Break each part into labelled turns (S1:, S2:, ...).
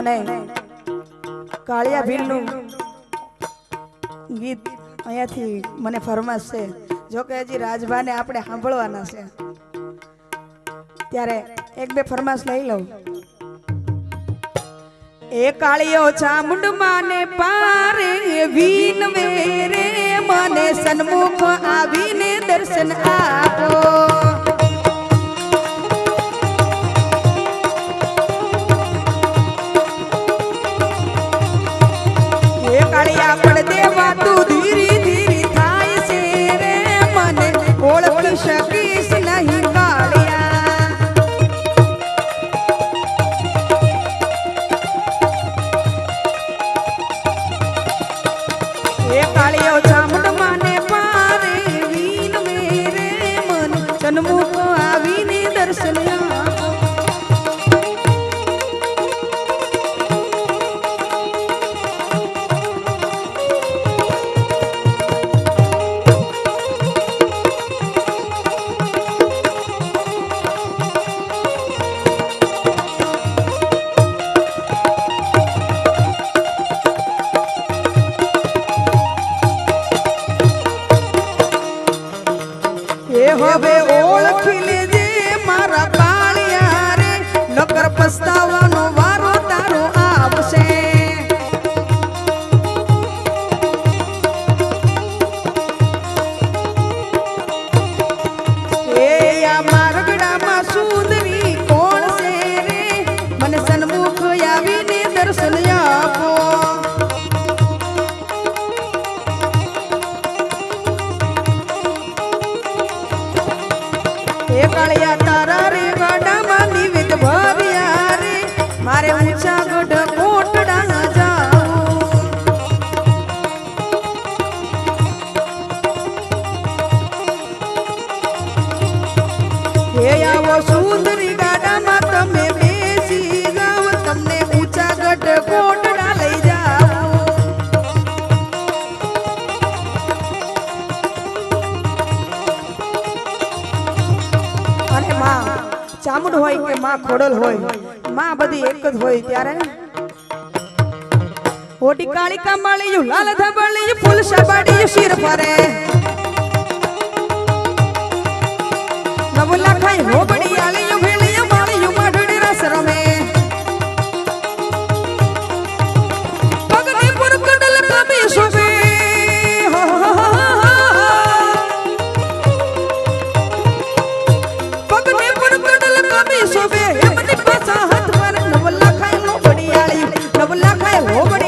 S1: અને કાળિયા ભીલનું ગીત અહીંયાથી મને ફરમાશ છે. હજી રાજભાને આપણે સાંભળવાના છે. ત્યારે એક બે ફરમાશ લઈ લઉં. એ કાળિયો ચામુંડ માને પારે વીન વેરે મને સન્મુખ આવીને દર્શન આપો. ખોડલ હોય, માં બધી એક જ હોય ત્યારે ઓટી કાળી કમળિયું, લાલ ધબળિયું, ફૂલ સબાડિયું શિર ફરે. નવલા ખાઈ હોબડી આલિયું ભેળિયું માળિયું, માઢડી રસ રમે. પગની પર કડલ કબી શોભે નવલા ખાય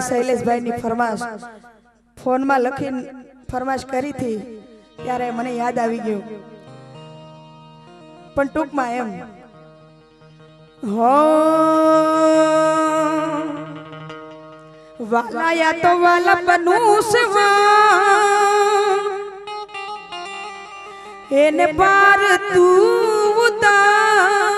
S1: અમારે શૈલેષભાઈની ફરમાશ ફોનમાં લખી ફરમાશ કરી હતી, ત્યારે મને યાદ આવી ગયું. પણ ટૂંકમાં એમ, હો, વાલાયા તો વાલા પનુસવા એને પાર તું ઉતાર.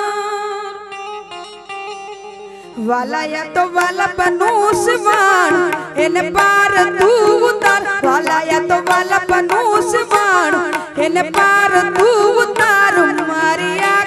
S1: વાલાયા તો વાલા પનુસવાણ એને પાર તું ઉતાર વાલાયા તો વાલા પનુસવાણ એને પાર તું ઉતાર મારી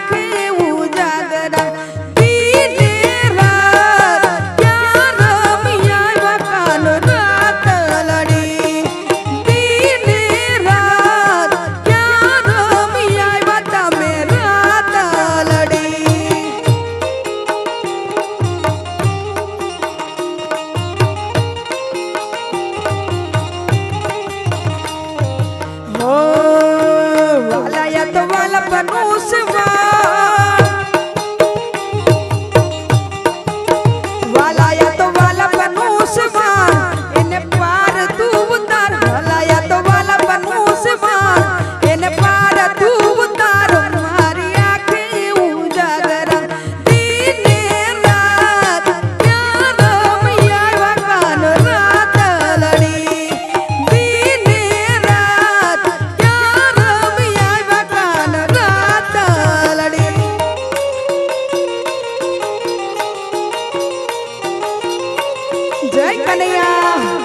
S1: કનૈયા.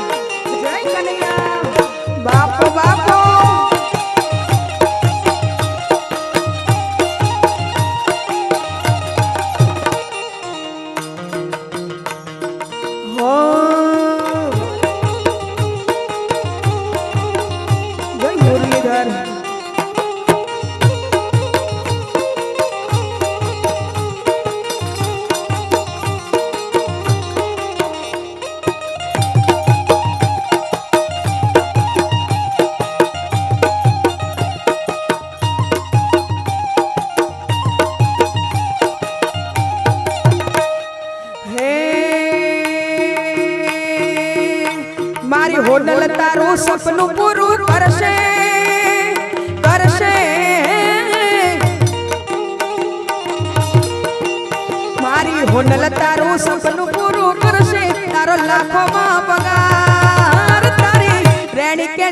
S1: જય કનૈયા. બાપ બાપો.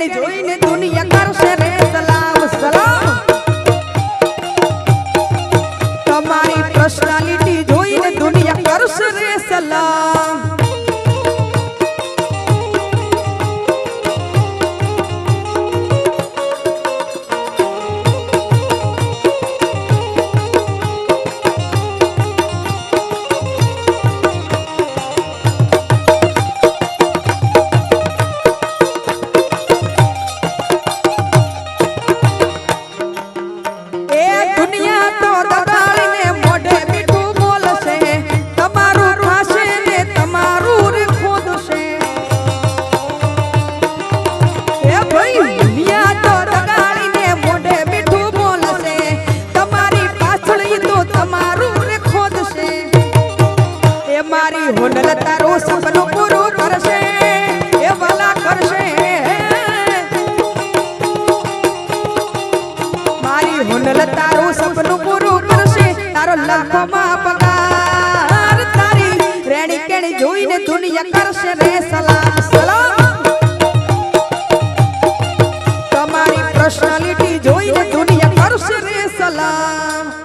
S1: જોઈને દુનિયા કરશે રે. લાખોમાં પગાર. તારી રેણી કેણી જોઈને દુનિયા કરશે રે સલામ સલામ. તમારી પર્સનાલિટી જોઈને દુનિયા કરશે રે સલામ.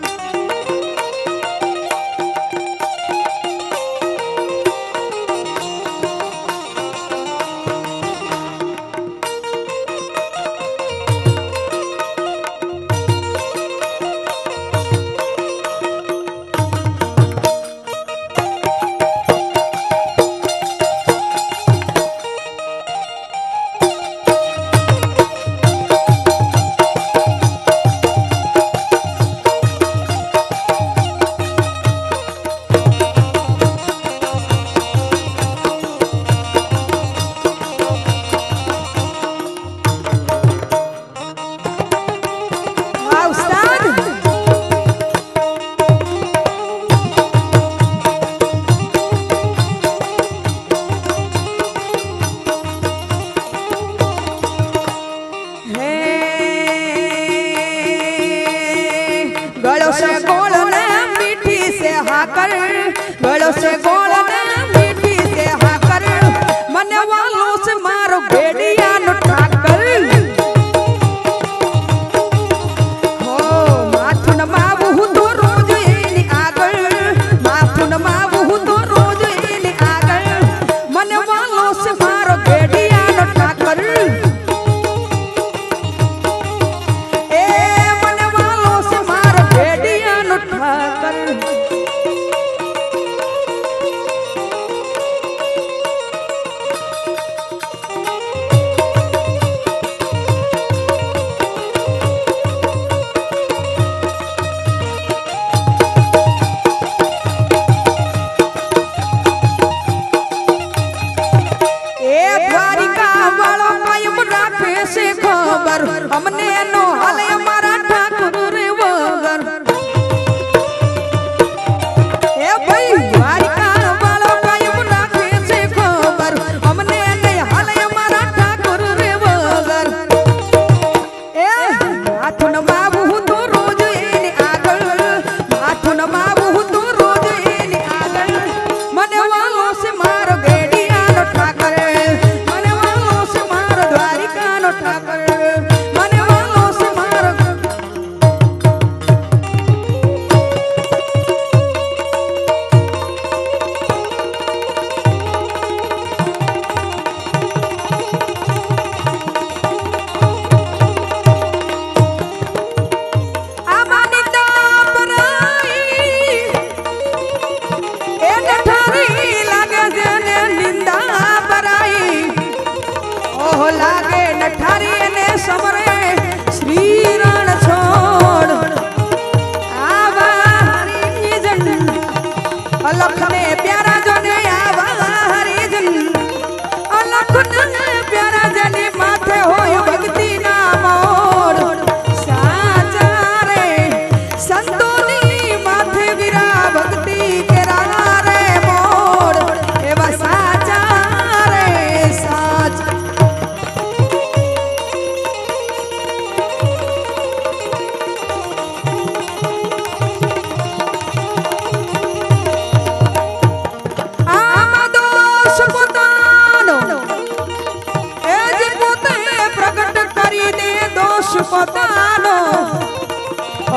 S1: પોતાનો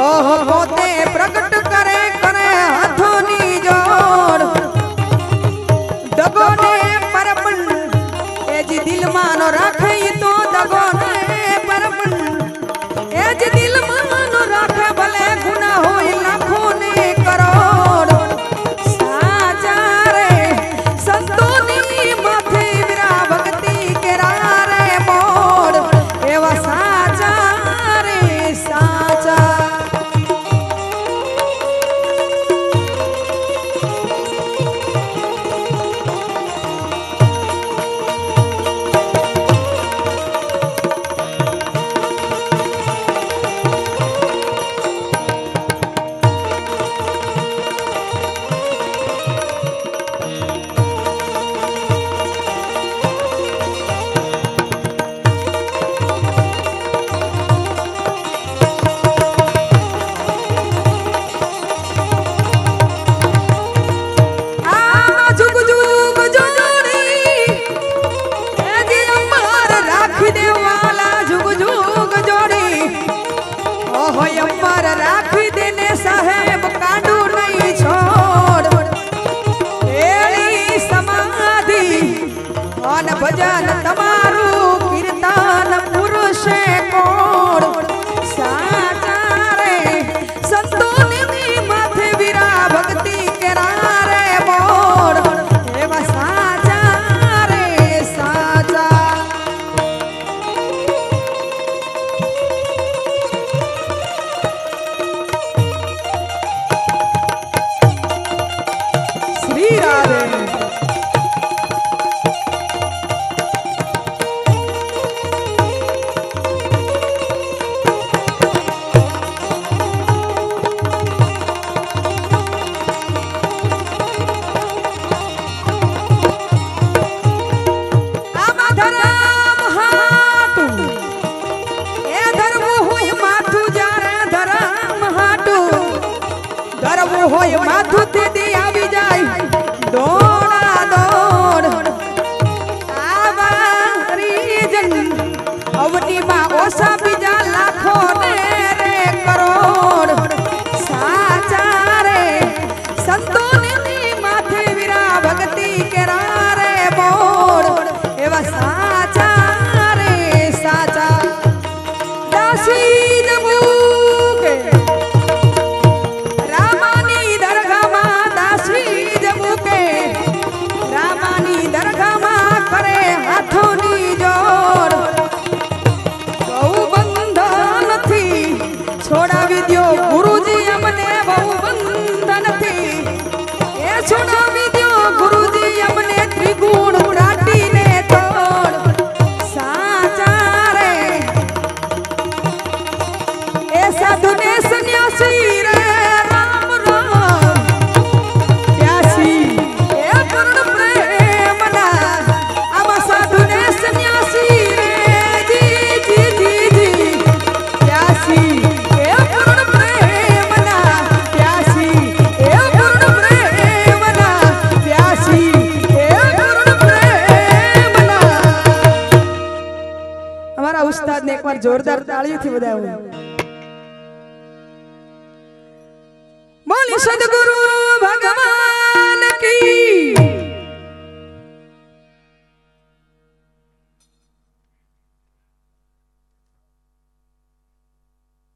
S1: ઓહો પોતે પ્રગટ કરે કરે હાથોની જોર દગો ને પરમન એ જ દિલમાં નો રાખે તો દગો ને પરમન એ જ દિલમાં નો રાખે ભલે ગુના હોય લાખો ને કરોડ સાચા રે સંતોની માથે વિરા ભક્તિ કેરા રે મોડ એવા સાચા તાળીઓથી બધા બોલી સદગુરુ